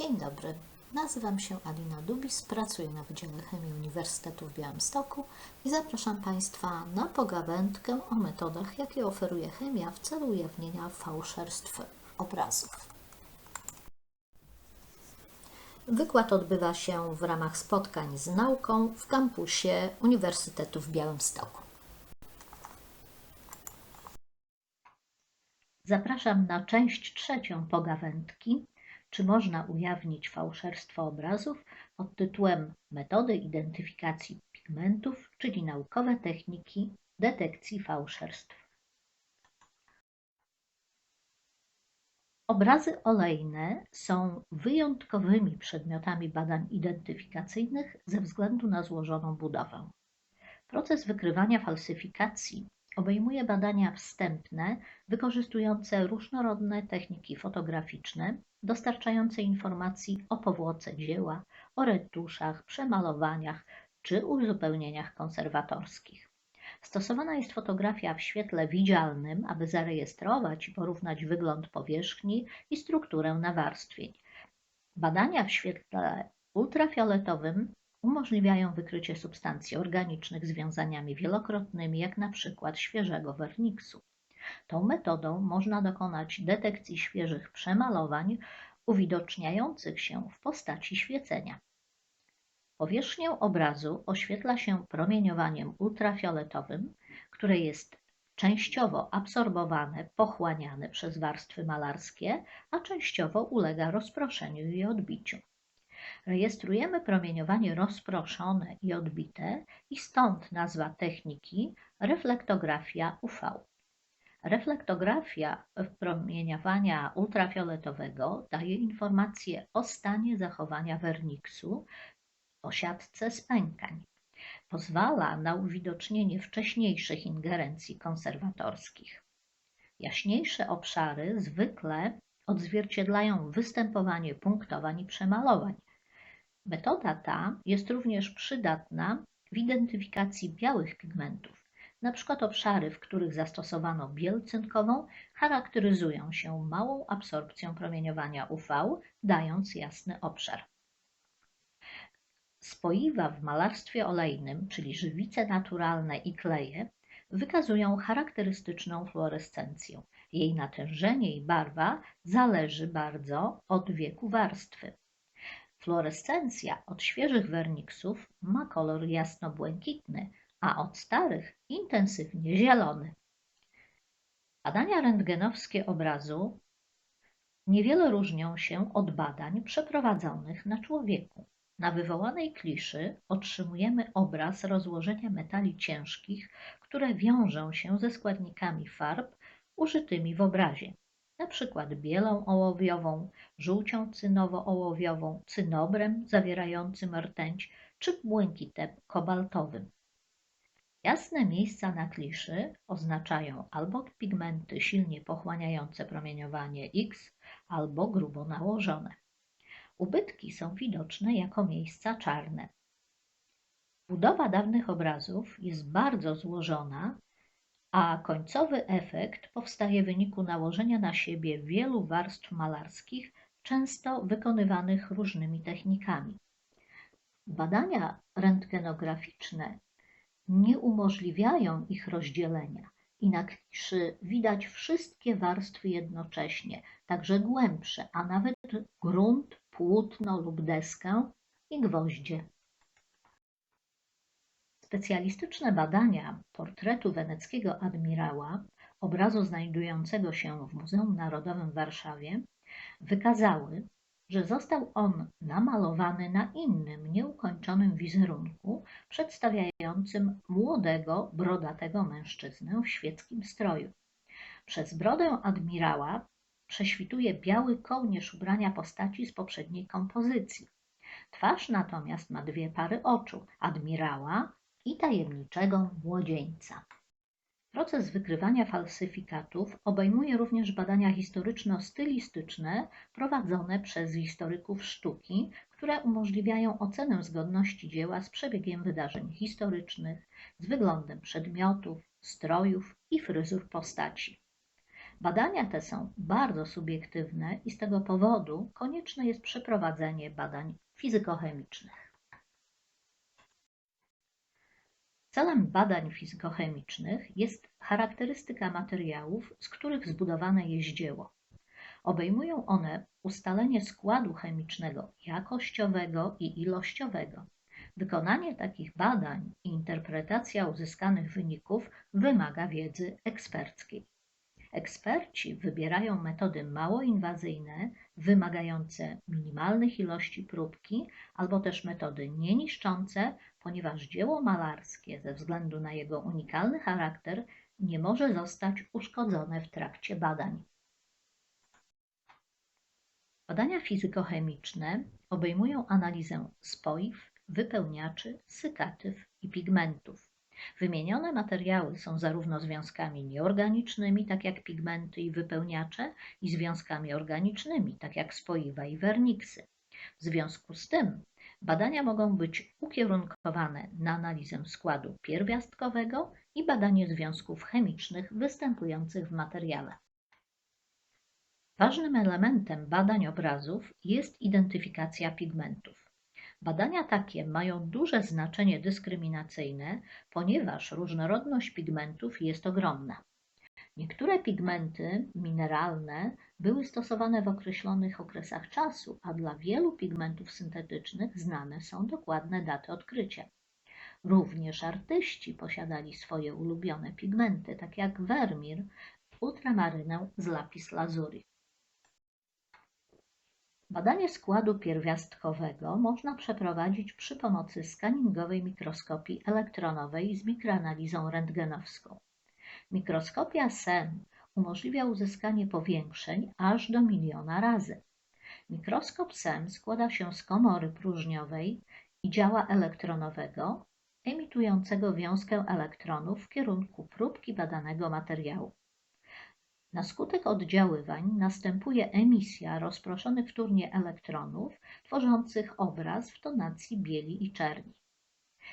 Dzień dobry. Nazywam się Alina Dubis, pracuję na Wydziale Chemii Uniwersytetu w Białymstoku i zapraszam Państwa na pogawędkę o metodach, jakie oferuje chemia w celu ujawnienia fałszerstw obrazów. Wykład odbywa się w ramach spotkań z nauką w kampusie Uniwersytetu w Białymstoku. Zapraszam na część trzecią pogawędki czy można ujawnić fałszerstwo obrazów pod tytułem Metody identyfikacji pigmentów, czyli naukowe techniki detekcji fałszerstw. Obrazy olejne są wyjątkowymi przedmiotami badań identyfikacyjnych ze względu na złożoną budowę. Proces wykrywania falsyfikacji obejmuje badania wstępne wykorzystujące różnorodne techniki fotograficzne, dostarczające informacji o powłoce dzieła, o retuszach, przemalowaniach czy uzupełnieniach konserwatorskich. Stosowana jest fotografia w świetle widzialnym, aby zarejestrować i porównać wygląd powierzchni i strukturę nawarstwień. Badania w świetle ultrafioletowym umożliwiają wykrycie substancji organicznych z wiązaniami wielokrotnymi, jak na przykład świeżego werniksu. Tą metodą można dokonać detekcji świeżych przemalowań uwidoczniających się w postaci świecenia. Powierzchnię obrazu oświetla się promieniowaniem ultrafioletowym, które jest częściowo absorbowane, pochłaniane przez warstwy malarskie, a częściowo ulega rozproszeniu i odbiciu. Rejestrujemy promieniowanie rozproszone i odbite i stąd nazwa techniki reflektografia UV. Reflektografia promieniowania ultrafioletowego daje informacje o stanie zachowania werniksu, o siatce spękań. Pozwala na uwidocznienie wcześniejszych ingerencji konserwatorskich. Jaśniejsze obszary zwykle odzwierciedlają występowanie punktowań i przemalowań. Metoda ta jest również przydatna w identyfikacji białych pigmentów. Przykład obszary, w których zastosowano biel cynkową, charakteryzują się małą absorpcją promieniowania UV, dając jasny obszar. Spoiwa w malarstwie olejnym, czyli żywice naturalne i kleje, wykazują charakterystyczną fluorescencję. Jej natężenie i barwa zależy bardzo od wieku warstwy. Fluorescencja od świeżych werniksów ma kolor jasno-błękitny, a od starych intensywnie zielony. Badania rentgenowskie obrazu niewiele różnią się od badań przeprowadzonych na człowieku. Na wywołanej kliszy otrzymujemy obraz rozłożenia metali ciężkich, które wiążą się ze składnikami farb użytymi w obrazie, np. bielą ołowiową, żółcią cynowo-ołowiową, cynobrem zawierającym rtęć czy błękitem kobaltowym. Jasne miejsca na kliszy oznaczają albo pigmenty silnie pochłaniające promieniowanie X, albo grubo nałożone. Ubytki są widoczne jako miejsca czarne. Budowa dawnych obrazów jest bardzo złożona, a końcowy efekt powstaje w wyniku nałożenia na siebie wielu warstw malarskich, często wykonywanych różnymi technikami. Badania rentgenograficzne nie umożliwiają ich rozdzielenia i na kliszy widać wszystkie warstwy jednocześnie, także głębsze, a nawet grunt, płótno lub deskę i gwoździe. Specjalistyczne badania portretu weneckiego admirała, obrazu znajdującego się w Muzeum Narodowym w Warszawie, wykazały, że został on namalowany na innym, nieukończonym wizerunku, przedstawiającym młodego, brodatego mężczyznę w świeckim stroju. Przez brodę admirała prześwituje biały kołnierz ubrania postaci z poprzedniej kompozycji. Twarz natomiast ma dwie pary oczu admirała i tajemniczego młodzieńca. Proces wykrywania falsyfikatów obejmuje również badania historyczno-stylistyczne prowadzone przez historyków sztuki, które umożliwiają ocenę zgodności dzieła z przebiegiem wydarzeń historycznych, z wyglądem przedmiotów, strojów i fryzur postaci. Badania te są bardzo subiektywne i z tego powodu konieczne jest przeprowadzenie badań fizykochemicznych. Celem badań fizykochemicznych jest charakterystyka materiałów, z których zbudowane jest dzieło. Obejmują one ustalenie składu chemicznego jakościowego i ilościowego. Wykonanie takich badań i interpretacja uzyskanych wyników wymaga wiedzy eksperckiej. Eksperci wybierają metody mało inwazyjne, wymagające minimalnych ilości próbki, albo też metody nieniszczące, ponieważ dzieło malarskie ze względu na jego unikalny charakter nie może zostać uszkodzone w trakcie badań. Badania fizykochemiczne obejmują analizę spoiw, wypełniaczy, sykatyw i pigmentów. Wymienione materiały są zarówno związkami nieorganicznymi, tak jak pigmenty i wypełniacze, i związkami organicznymi, tak jak spoiwa i werniksy. W związku z tym badania mogą być ukierunkowane na analizę składu pierwiastkowego i badanie związków chemicznych występujących w materiale. Ważnym elementem badań obrazów jest identyfikacja pigmentów. Badania takie mają duże znaczenie dyskryminacyjne, ponieważ różnorodność pigmentów jest ogromna. Niektóre pigmenty mineralne były stosowane w określonych okresach czasu, a dla wielu pigmentów syntetycznych znane są dokładne daty odkrycia. Również artyści posiadali swoje ulubione pigmenty, tak jak Vermeer, ultramarynę z lapis lazuli. Badanie składu pierwiastkowego można przeprowadzić przy pomocy skaningowej mikroskopii elektronowej z mikroanalizą rentgenowską. Mikroskopia SEM umożliwia uzyskanie powiększeń aż do miliona razy. Mikroskop SEM składa się z komory próżniowej i działa elektronowego emitującego wiązkę elektronów w kierunku próbki badanego materiału. Na skutek oddziaływań następuje emisja rozproszonych wtórnie elektronów, tworzących obraz w tonacji bieli i czerni.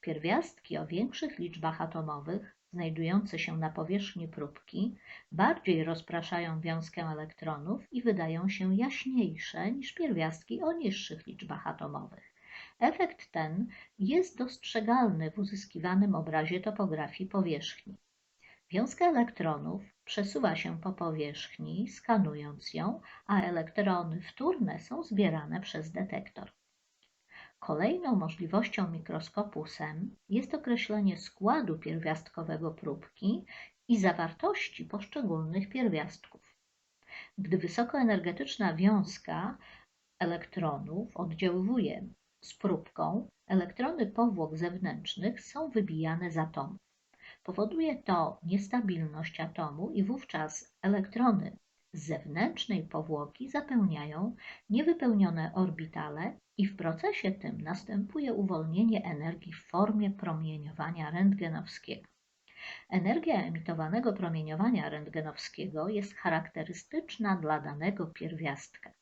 Pierwiastki o większych liczbach atomowych, znajdujące się na powierzchni próbki, bardziej rozpraszają wiązkę elektronów i wydają się jaśniejsze niż pierwiastki o niższych liczbach atomowych. Efekt ten jest dostrzegalny w uzyskiwanym obrazie topografii powierzchni. Wiązka elektronów przesuwa się po powierzchni, skanując ją, a elektrony wtórne są zbierane przez detektor. Kolejną możliwością mikroskopu SEM jest określenie składu pierwiastkowego próbki i zawartości poszczególnych pierwiastków. Gdy wysokoenergetyczna wiązka elektronów oddziaływuje z próbką, elektrony powłok zewnętrznych są wybijane z atomu. Powoduje to niestabilność atomu i wówczas elektrony z zewnętrznej powłoki zapełniają niewypełnione orbitale i w procesie tym następuje uwolnienie energii w formie promieniowania rentgenowskiego. Energia emitowanego promieniowania rentgenowskiego jest charakterystyczna dla danego pierwiastka.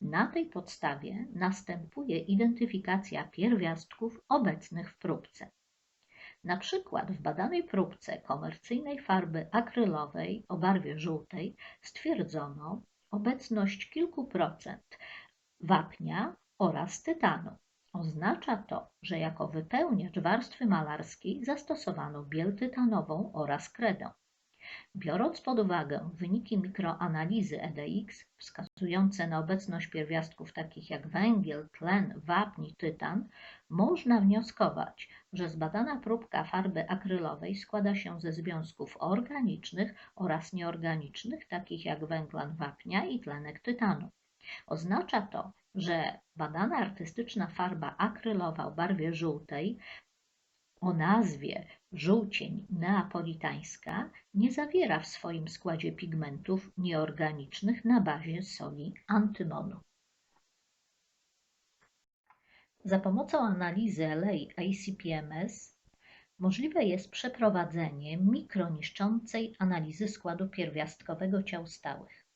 Na tej podstawie następuje identyfikacja pierwiastków obecnych w próbce. Na przykład w badanej próbce komercyjnej farby akrylowej o barwie żółtej stwierdzono obecność kilku procent wapnia oraz tytanu. Oznacza to, że jako wypełniacz warstwy malarskiej zastosowano biel tytanową oraz kredę. Biorąc pod uwagę wyniki mikroanalizy EDX wskazujące na obecność pierwiastków takich jak węgiel, tlen, wapń i tytan, można wnioskować, że zbadana próbka farby akrylowej składa się ze związków organicznych oraz nieorganicznych, takich jak węglan wapnia i tlenek tytanu. Oznacza to, że badana artystyczna farba akrylowa o barwie żółtej o nazwie żółcień neapolitańska nie zawiera w swoim składzie pigmentów nieorganicznych na bazie soli antymonu. Za pomocą analizy alei ICP-MS możliwe jest przeprowadzenie mikroniszczącej analizy składu pierwiastkowego ciał stałych.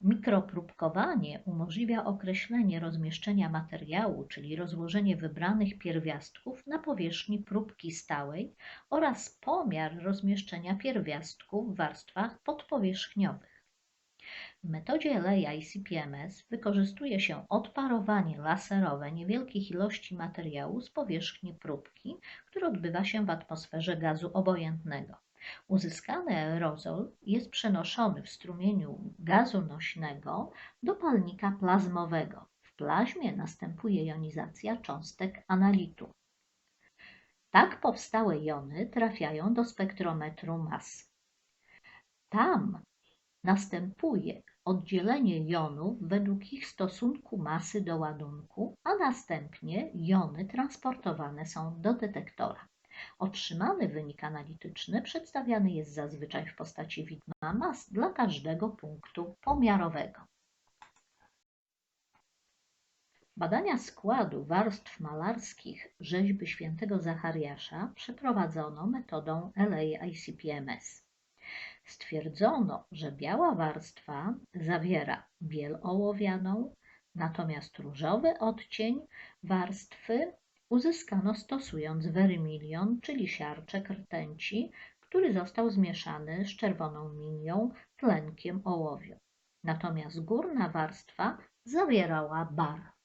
Mikropróbkowanie umożliwia określenie rozmieszczenia materiału, czyli rozłożenie wybranych pierwiastków na powierzchni próbki stałej oraz pomiar rozmieszczenia pierwiastków w warstwach podpowierzchniowych. W metodzie LA ICP-MS wykorzystuje się odparowanie laserowe niewielkich ilości materiału z powierzchni próbki, które odbywa się w atmosferze gazu obojętnego. Uzyskany aerozol jest przenoszony w strumieniu gazu nośnego do palnika plazmowego. W plazmie następuje jonizacja cząstek analitu. Tak powstałe jony trafiają do spektrometru mas. Tam następuje oddzielenie jonów według ich stosunku masy do ładunku, a następnie jony transportowane są do detektora. Otrzymany wynik analityczny przedstawiany jest zazwyczaj w postaci widma mas dla każdego punktu pomiarowego. Badania składu warstw malarskich rzeźby świętego Zachariasza przeprowadzono metodą LA-ICP-MS. Stwierdzono, że biała warstwa zawiera biel ołowianą, natomiast różowy odcień warstwy uzyskano stosując wermilion, czyli siarczek rtęci, który został zmieszany z czerwoną minią, tlenkiem ołowiu. Natomiast górna warstwa zawierała bar.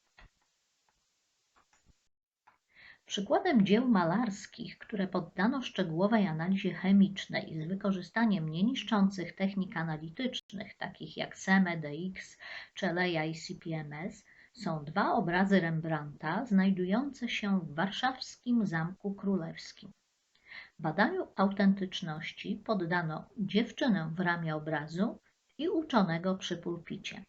Przykładem dzieł malarskich, które poddano szczegółowej analizie chemicznej z wykorzystaniem nieniszczących technik analitycznych, takich jak SEME-DX czy LEA i CPMS, są dwa obrazy Rembrandta znajdujące się w warszawskim Zamku Królewskim. Badaniu autentyczności poddano dziewczynę w ramię obrazu i uczonego przy pulpicie.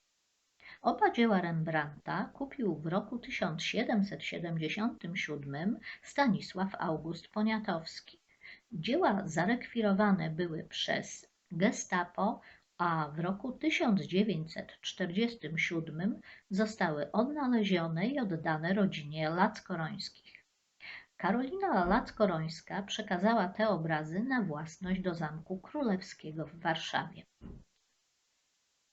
Oba dzieła Rembrandta kupił w roku 1777 Stanisław August Poniatowski. Dzieła zarekwirowane były przez Gestapo, a w roku 1947 zostały odnalezione i oddane rodzinie Lackorońskich. Karolina Lackorońska przekazała te obrazy na własność do Zamku Królewskiego w Warszawie.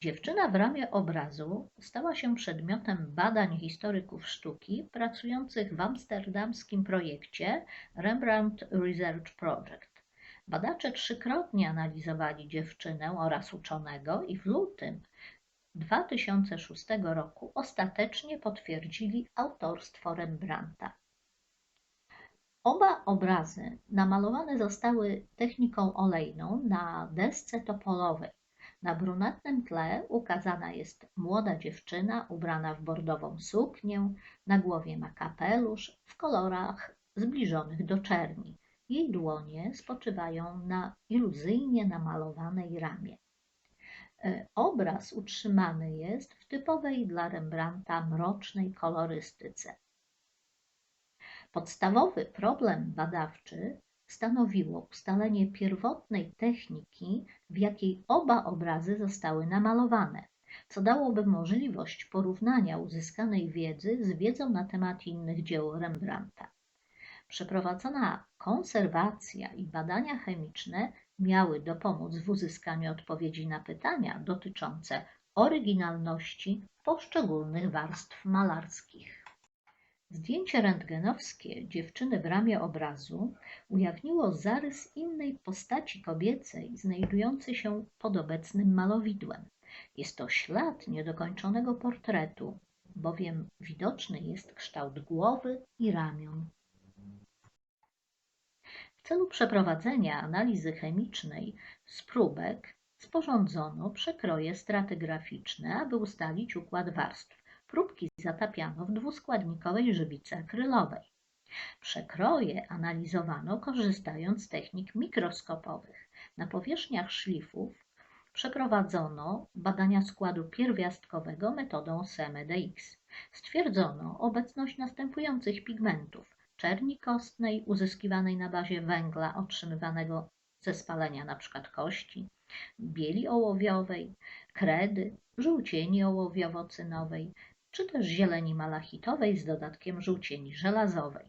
Dziewczyna w ramię obrazu stała się przedmiotem badań historyków sztuki pracujących w amsterdamskim projekcie Rembrandt Research Project. Badacze trzykrotnie analizowali dziewczynę oraz uczonego i w lutym 2006 roku ostatecznie potwierdzili autorstwo Rembrandta. Oba obrazy namalowane zostały techniką olejną na desce topolowej. Na brunatnym tle ukazana jest młoda dziewczyna ubrana w bordową suknię, na głowie ma kapelusz w kolorach zbliżonych do czerni. Jej dłonie spoczywają na iluzyjnie namalowanej ramie. E, obraz utrzymany jest w typowej dla Rembrandta mrocznej kolorystyce. Podstawowy problem badawczy stanowiło ustalenie pierwotnej techniki, w jakiej oba obrazy zostały namalowane, co dałoby możliwość porównania uzyskanej wiedzy z wiedzą na temat innych dzieł Rembrandta. Przeprowadzona konserwacja i badania chemiczne miały dopomóc w uzyskaniu odpowiedzi na pytania dotyczące oryginalności poszczególnych warstw malarskich. Zdjęcie rentgenowskie dziewczyny w ramię obrazu ujawniło zarys innej postaci kobiecej znajdujący się pod obecnym malowidłem. Jest to ślad niedokończonego portretu, bowiem widoczny jest kształt głowy i ramion. Celu przeprowadzenia analizy chemicznej z próbek sporządzono przekroje stratygraficzne, aby ustalić układ warstw. Próbki zatapiano w dwuskładnikowej żywicy akrylowej. Przekroje analizowano korzystając z technik mikroskopowych. Na powierzchniach szlifów przeprowadzono badania składu pierwiastkowego metodą SEME-DX. Stwierdzono obecność następujących pigmentów czerni kostnej uzyskiwanej na bazie węgla otrzymywanego ze spalenia np. kości, bieli ołowiowej, kredy, żółcieni ołowiowo-cynowej, czy też zieleni malachitowej z dodatkiem żółcieni żelazowej.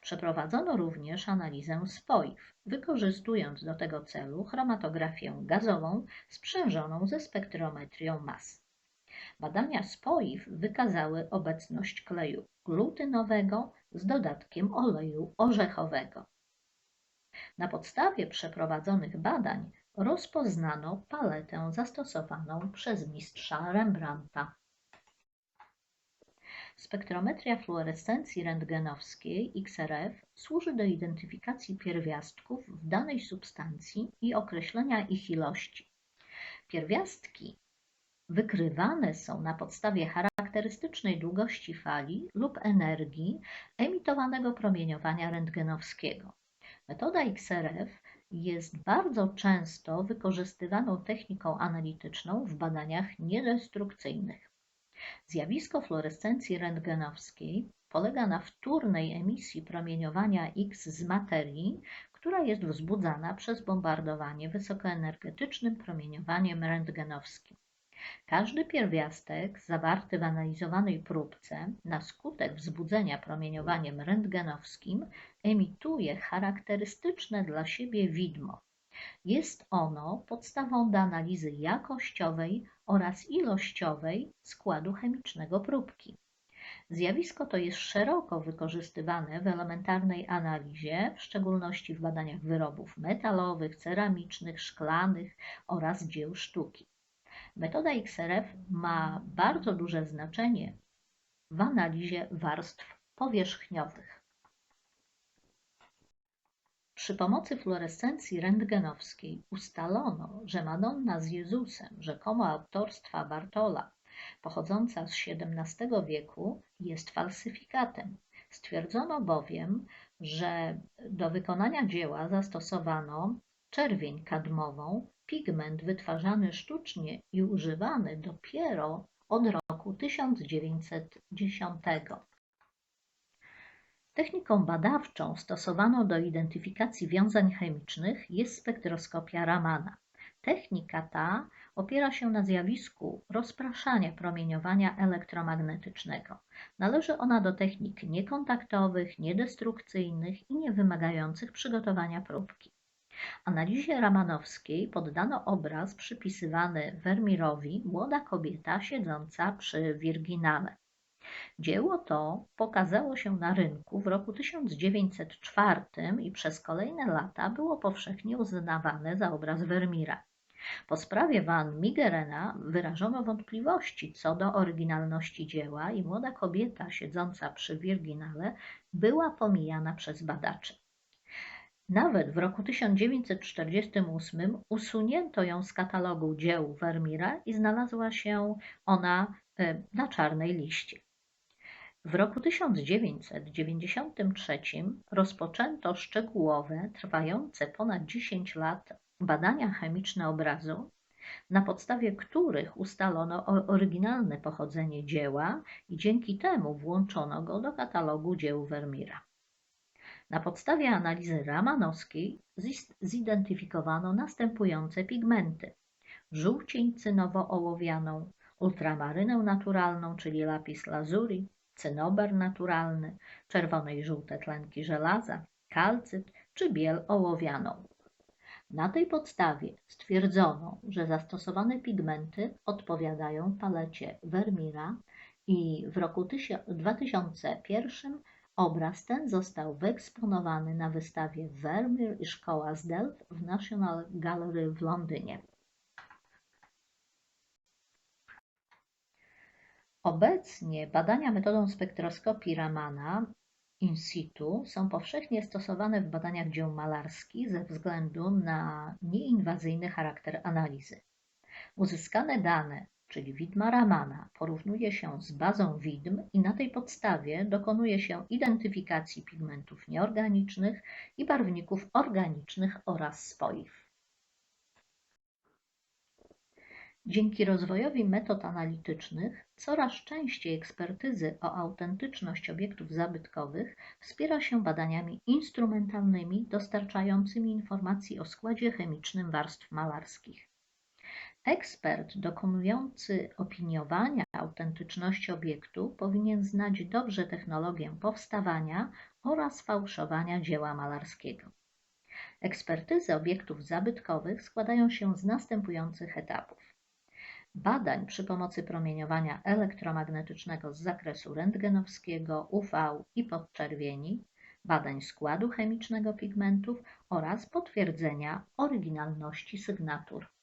Przeprowadzono również analizę spoiw, wykorzystując do tego celu chromatografię gazową sprzężoną ze spektrometrią mas. Badania spoiw wykazały obecność kleju glutynowego z dodatkiem oleju orzechowego. Na podstawie przeprowadzonych badań rozpoznano paletę zastosowaną przez mistrza Rembrandta. Spektrometria fluorescencji rentgenowskiej XRF służy do identyfikacji pierwiastków w danej substancji i określenia ich ilości. Pierwiastki wykrywane są na podstawie charakterystycznej długości fali lub energii emitowanego promieniowania rentgenowskiego. Metoda XRF jest bardzo często wykorzystywaną techniką analityczną w badaniach niedestrukcyjnych. Zjawisko fluorescencji rentgenowskiej polega na wtórnej emisji promieniowania X z materii, która jest wzbudzana przez bombardowanie wysokoenergetycznym promieniowaniem rentgenowskim. Każdy pierwiastek zawarty w analizowanej próbce na skutek wzbudzenia promieniowaniem rentgenowskim emituje charakterystyczne dla siebie widmo. Jest ono podstawą do analizy jakościowej oraz ilościowej składu chemicznego próbki. Zjawisko to jest szeroko wykorzystywane w elementarnej analizie, w szczególności w badaniach wyrobów metalowych, ceramicznych, szklanych oraz dzieł sztuki. Metoda XRF ma bardzo duże znaczenie w analizie warstw powierzchniowych. Przy pomocy fluorescencji rentgenowskiej ustalono, że Madonna z Jezusem, rzekomo autorstwa Bartola, pochodząca z XVII wieku, jest falsyfikatem. Stwierdzono bowiem, że do wykonania dzieła zastosowano czerwień kadmową, pigment wytwarzany sztucznie i używany dopiero od roku 1910. Techniką badawczą stosowaną do identyfikacji wiązań chemicznych jest spektroskopia Ramana. Technika ta opiera się na zjawisku rozpraszania promieniowania elektromagnetycznego. Należy ona do technik niekontaktowych, niedestrukcyjnych i niewymagających przygotowania próbki. Analizie ramanowskiej poddano obraz przypisywany Vermeerowi Młoda kobieta siedząca przy Wirginale. Dzieło to pokazało się na rynku w roku 1904 i przez kolejne lata było powszechnie uznawane za obraz Vermeera. Po sprawie Van Migerena wyrażono wątpliwości co do oryginalności dzieła i młoda kobieta siedząca przy Wirginale była pomijana przez badaczy. Nawet w roku 1948 usunięto ją z katalogu dzieł Vermeera i znalazła się ona e, na czarnej liście. W roku 1993 rozpoczęto szczegółowe, trwające ponad 10 lat badania chemiczne obrazu, na podstawie których ustalono oryginalne pochodzenie dzieła i dzięki temu włączono go do katalogu dzieł Vermeera. Na podstawie analizy ramanowskiej zidentyfikowano następujące pigmenty: żółcień cynowo-ołowianą, ultramarynę naturalną, czyli lapis lazuli, cynober naturalny, czerwone i żółte tlenki żelaza, kalcyt czy biel ołowianą. Na tej podstawie stwierdzono, że zastosowane pigmenty odpowiadają palecie Vermeera i w roku 2001 Obraz ten został wyeksponowany na wystawie Vermeer i Szkoła z Delft w National Gallery w Londynie. Obecnie badania metodą spektroskopii Ramana in situ są powszechnie stosowane w badaniach dzieł malarskich ze względu na nieinwazyjny charakter analizy. Uzyskane dane czyli widma Ramana, porównuje się z bazą widm i na tej podstawie dokonuje się identyfikacji pigmentów nieorganicznych i barwników organicznych oraz spoiw. Dzięki rozwojowi metod analitycznych coraz częściej ekspertyzy o autentyczność obiektów zabytkowych wspiera się badaniami instrumentalnymi dostarczającymi informacji o składzie chemicznym warstw malarskich. Ekspert dokonujący opiniowania autentyczności obiektu powinien znać dobrze technologię powstawania oraz fałszowania dzieła malarskiego. Ekspertyzy obiektów zabytkowych składają się z następujących etapów. Badań przy pomocy promieniowania elektromagnetycznego z zakresu rentgenowskiego, UV i podczerwieni, badań składu chemicznego pigmentów oraz potwierdzenia oryginalności sygnatur.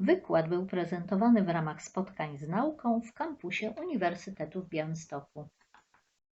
Wykład był prezentowany w ramach spotkań z nauką w kampusie Uniwersytetu w Białymstoku.